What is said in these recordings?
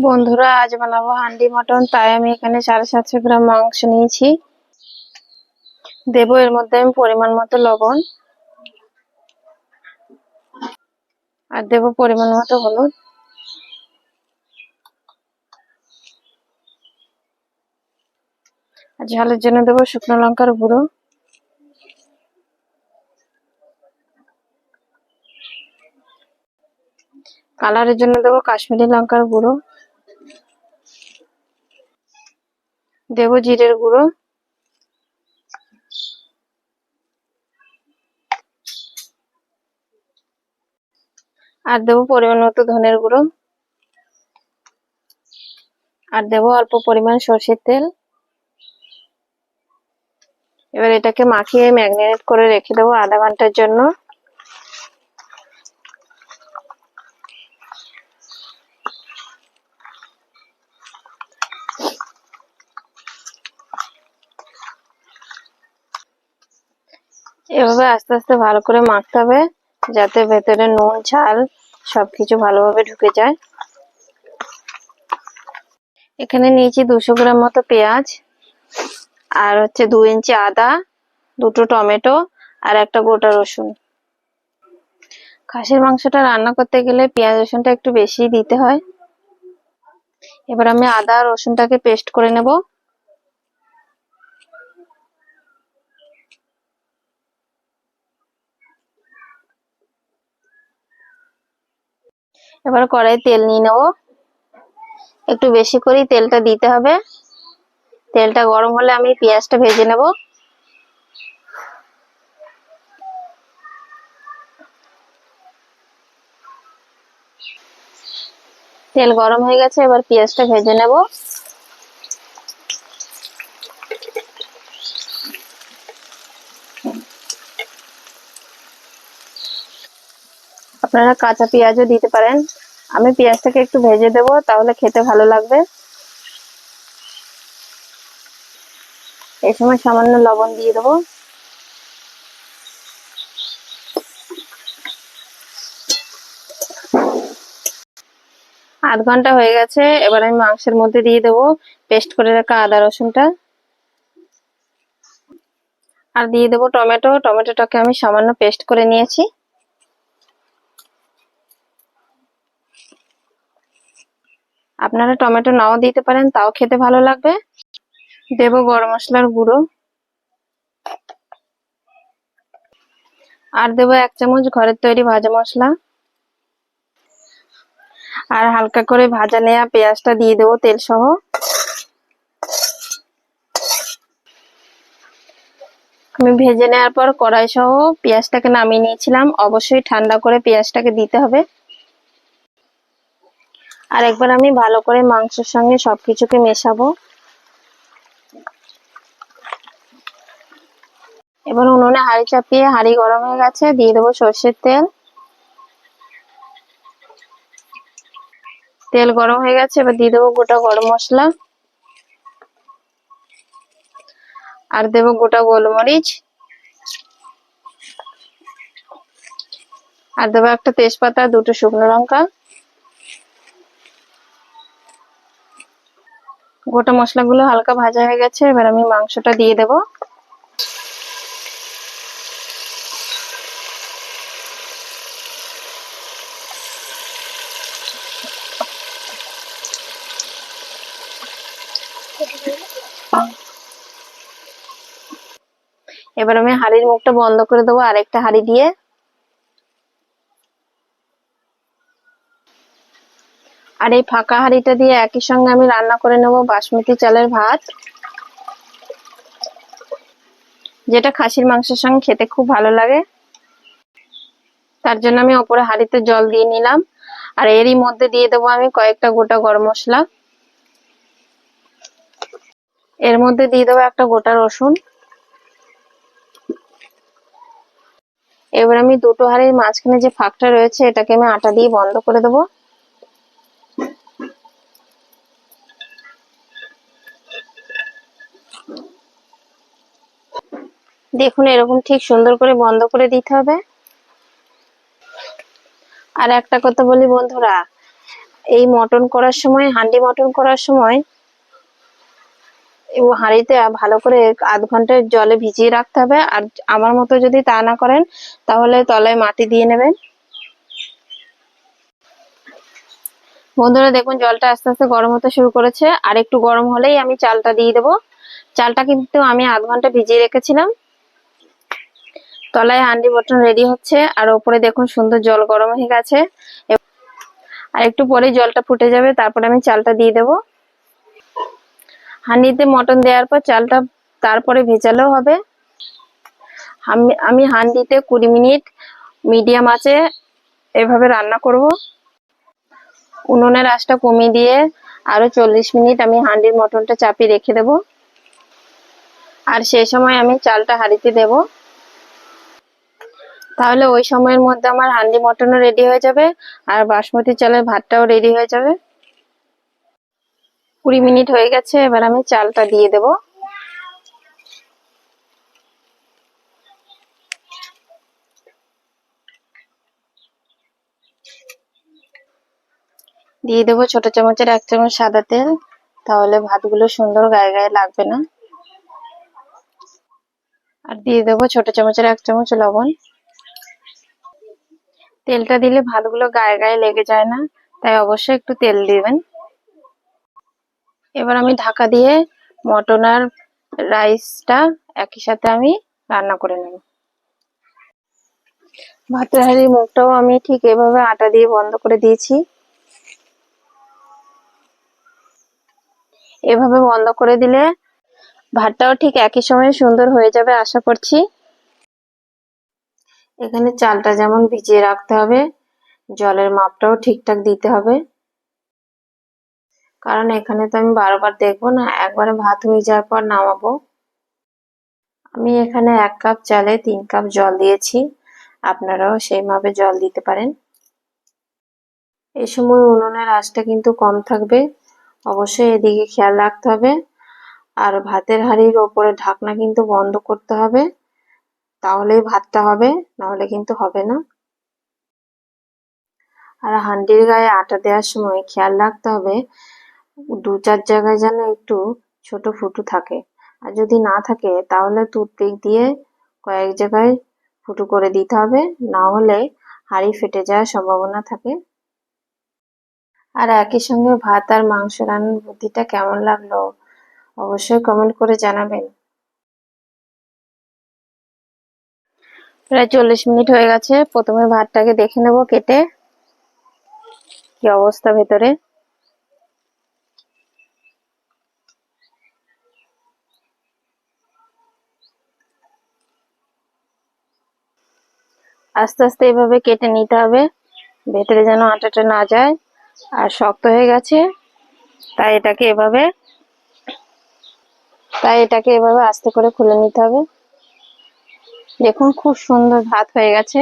বন্ধুরা, আজ বানাবো হান্ডি মটন। তাই আমি এখানে সাড়ে সাতশো গ্রাম মাংস নিয়েছি। দেবো এর মধ্যে আমি পরিমাণ মতো লবণ। আর দেবো পরিমাণ মতো হলুদ। আর ঝালের জন্য দেবো শুকনো লঙ্কার গুঁড়ো। কালারের জন্য দেবো কাশ্মীরি লঙ্কার গুঁড়ো। দেবো জিরের গুঁড়ো। আর দেবো পরিমাণ মতো ধনের গুঁড়ো। আর দেবো অল্প পরিমাণ সর্ষের তেল। এবার এটাকে মাখিয়ে ম্যাগনেট করে রেখে দেবো আধা ঘণ্টার জন্য। এভাবে আস্তে আস্তে ভালো করে মাখতে হবে, যাতে ভেতরে নুন, ঝাল সবকিছু ভালোভাবে ঢুকে যায়। এখানে নিয়েছি দুশো গ্রাম মতো পেঁয়াজ আর হচ্ছে দু ইঞ্চি আদা, দুটো টমেটো আর একটা গোটা রসুন। খাসির মাংসটা রান্না করতে গেলে পেঁয়াজ রসুনটা একটু বেশি দিতে হয়। এবার আমি আদা রসুনটাকে পেস্ট করে নেব। এবার কড়াই তেল নিয়ে নেব। একটু বেশি করেই তেলটা দিতে হবে। তেলটা গরম হলে আমি পেঁয়াজটা ভেজে নেব। তেল গরম হয়ে গেছে, এবার পেঁয়াজটা ভেজে নেব। আপনারা কাঁচা পেঁয়াজও দিতে পারেন। আমি পেঁয়াজটাকে একটু ভেজে দেব, তাহলে খেতে ভালো লাগবে। এই সময় সামান্য লবণ দিয়ে দেবো। আধ ঘণ্টা হয়ে গেছে, এবার আমি মাংসের মধ্যে দিয়ে দেবো, পেস্ট করে রাখা আদা রসুনটা। আর দিয়ে দেবো টমেটো, টমেটোটাকে আমি সামান্য পেস্ট করে নিয়েছি। আপনারা টমেটো নাও দিতে পারেন, তাও খেতে ভালো লাগবে। দেব গরম মশলার গুঁড়ো। আর দেবো এক চামচ ঘরের তৈরি ভাজা মশলা। আর হালকা করে ভাজা নেওয়া পেঁয়াজটা দিয়ে দেবো তেল সহ আমি ভেজে নেওয়ার পর কড়াই সহ পেঁয়াজটাকে নামিয়ে নিয়েছিলাম। অবশ্যই ঠান্ডা করে পেঁয়াজটাকে দিতে হবে। আর একবার আমি ভালো করে মাংসের সঙ্গে সবকিছুকে মেশাবো। এবার উনুনে হাঁড়ি চাপিয়ে হাঁড়ি গরম হয়ে গেছে, দিয়ে দেবো সর্ষের তেল। তেল গরম হয়ে গেছে, এবার দিয়ে দেবো গোটা গরম মশলা। আর দেবো গোটা গোলমরিচ। আর দেবো একটা তেজপাতা, দুটো শুকনো লঙ্কা। গোটা মশলাগুলো হালকা ভাজা হয়ে গেছে, এবার আমি মাংসটা দিয়ে দেব। এবার আমি হাঁড়ির মুখটা বন্ধ করে দেবো, আরেকটা হাঁড়ি দিয়ে। আর এই ফাঁকা হাঁড়িটা দিয়ে একই সঙ্গে আমি রান্না করে নেব বাসমতি চালের ভাত। যেটা খাসির মাংসের সঙ্গে খেতে খুব ভালো লাগে। তার জন্য আমি ওপরে হাঁড়িতে জল দিয়ে নিলাম। আর এরই মধ্যে দিয়ে দেবো আমি কয়েকটা গোটা গরম মশলা। এর মধ্যে দিয়ে দেবো একটা গোটা রসুন। এবার আমি দুটো হাঁড়ির মাঝখানে যে ফাঁকটা রয়েছে, এটাকে আমি আটা দিয়ে বন্ধ করে দেবো। দেখুন, এরকম ঠিক সুন্দর করে বন্ধ করে দিতে হবে। আর একটা কথা বলি বন্ধুরা, এই মটন করার সময়, হান্ডি মটন করার সময় হাঁড়িতে ভালো করে আধ ঘণ্টা জলে ভিজিয়ে রাখতে হবে। আর আমার মতো যদি তা না করেন, তাহলে তলায় মাটি দিয়ে নেবেন। বন্ধুরা, দেখুন, জলটা আস্তে আস্তে গরম হতে শুরু করেছে। আর একটু গরম হলেই আমি চালটা দিয়ে দেবো। চালটা কিন্তু আমি আধ ঘণ্টা ভিজিয়ে রেখেছিলাম। তলায় হান্ডি বটন রেডি হচ্ছে। আর ওপরে দেখুন সুন্দর জল গরম হয়ে গেছে। আর একটু পরে জলটা ফুটে যাবে, তারপরে আমি চালটা দিয়ে দেবো। হান্ডিতে মটন দেওয়ার পর চালটা তারপরে ভেজালেও হবে। আমি হান্ডিতে কুড়ি মিনিট মিডিয়াম আছে, এভাবে রান্না করব। উনুনের আঁচটা কমিয়ে দিয়ে আরও চল্লিশ মিনিট আমি হান্ডির মটনটা চাপিয়ে রেখে দেব। আর সেই সময় আমি চালটা হাঁড়িতে দেব। তাহলে ওই সময়ের মধ্যে আমার হান্ডি মটনও রেডি হয়ে যাবে, আর বাসমতি চালের ভাতটাও রেডি হয়ে যাবে। কুড়ি মিনিট হয়ে গেছে, এবার আমি চালটা দিয়ে দেব। দিয়ে দেবো ছোট চামচের এক চামচ সাদা তেল, তাহলে ভাতগুলো সুন্দর গায়ে গায়ে লাগবে না। আর দিয়ে দেবো ছোট চামচের এক চামচ লবণ। তেলটা দিলে ভাতগুলো গায়ে গায়ে লেগে যায় না, তাই অবশ্যই একটু তেল দিবেন। এবার আমি ঢাকা দিয়ে মটন আর রাইসটা একই সাথে আমি রান্না করে নেব। ভাতের হাঁড়ির মুখটাও আমি ঠিক এভাবে আটা দিয়ে বন্ধ করে দিয়েছি। এভাবে বন্ধ করে দিলে ভাতটাও ঠিক একই সময়ে সুন্দর হয়ে যাবে, আশা করছি। এখানে চালটা যেমন ভিজিয়ে রাখতে হবে, জলের মাপটাও ঠিকঠাক দিতে হবে। কারণ এখানে তো আমি বারবার দেখব না, একবারে ভাত হয়ে যাওয়ার পর নামাবো। আমি এখানে এক কাপ চালে তিন কাপ জল দিয়েছি, আপনারাও সেই মাপে জল দিতে পারেন। এই সময় উনুনের আঁচটা কিন্তু কম থাকবে, অবশ্যই এদিকে খেয়াল রাখতে হবে। আর ভাতের হাঁড়ির ওপরে ঢাকনা কিন্তু বন্ধ করতে হবে। তাহলেই ভাতটা হবে, নাহলে কিন্তু হবে না। আর হান্ডির গায়ে আটা দেওয়ার সময় খেয়াল রাখতে হবে দু চার জায়গায় যেন একটু ছোট ফুটো থাকে। আর যদি না থাকে, তাহলে টুথপিক দিয়ে কয়েক জায়গায় ফুটো করে দিতে হবে, না হলে হাঁড়ি ফেটে যাওয়ার সম্ভাবনা থাকে। আর একই সঙ্গে ভাত আর মাংস রান্নার বুদ্ধিটা কেমন লাগল, অবশ্যই কমেন্ট করে জানাবেন। প্রায় চল্লিশ মিনিট হয়ে গেছে। প্রথমে ভাতটাকে দেখে নেব কেটে। কি অবস্থা ভেতরে? আস্তে আস্তে এভাবে কেটে নিতে হবে। ভেতরে যেন আটাটা না যায়। আর শক্ত হয়ে গেছে। তাই এটাকে এভাবে, তাই এটাকে এভাবে আস্তে করে খুলে নিতে হবে। দেখুন, খুব সুন্দর ভাত হয়ে গেছে।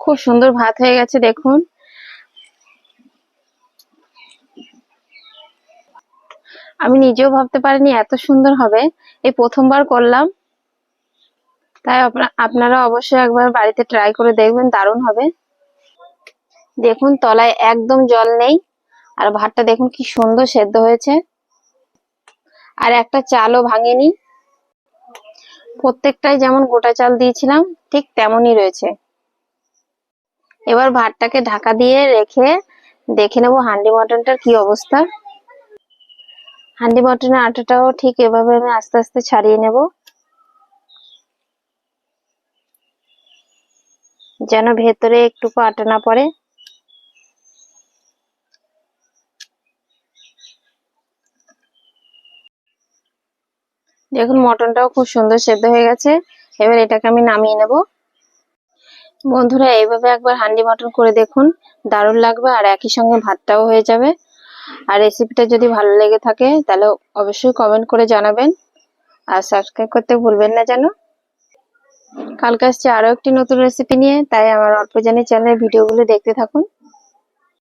খুব সুন্দর ভাত হয়ে গেছে, দেখুন। আমি নিজেও ভাবতে পারিনি এত সুন্দর হবে। এই প্রথমবার করলাম। তাই আপনারা অবশ্যই একবার বাড়িতে ট্রাই করে দেখবেন, দারুণ হবে। দেখুন, তলায় একদম জল নেই। আর ভাতটা দেখুন, কি সুন্দর সেদ্ধ হয়েছে। আর একটা চালও ভাঙেনি। প্রত্যেকটাই যেমন গোটা চাল দিয়েছিলাম, ঠিক তেমনই রয়েছে। এবার ভাতটাকে ঢাকা দিয়ে রেখে দেখে নেব হান্ডি মটনটার কি অবস্থা। হান্ডি মটনের আটাটাও ঠিক এভাবে আমি আস্তে আস্তে ছাড়িয়ে নেব। যেন ভেতরে একটু আটা না পড়ে। দেখুন, মটনটাও খুব সুন্দর সেদ্ধ হয়ে গেছে। এবার এটাকে আমি নামিয়ে নেব। বন্ধুরা, এইভাবে একবার হান্ডি মটন করে দেখুন, দারুণ লাগবে আর একই সঙ্গে ভাতটাও হয়ে যাবে। আর রেসিপিটা যদি ভালো লেগে থাকে, তাহলে অবশ্যই কমেন্ট করে জানাবেন। আর সাবস্ক্রাইব করতে ভুলবেন না যেন। কালকে আসছে আরও একটি নতুন রেসিপি নিয়ে, তাই আমার অল্প জানি চ্যানেলের ভিডিওগুলো দেখতে থাকুন।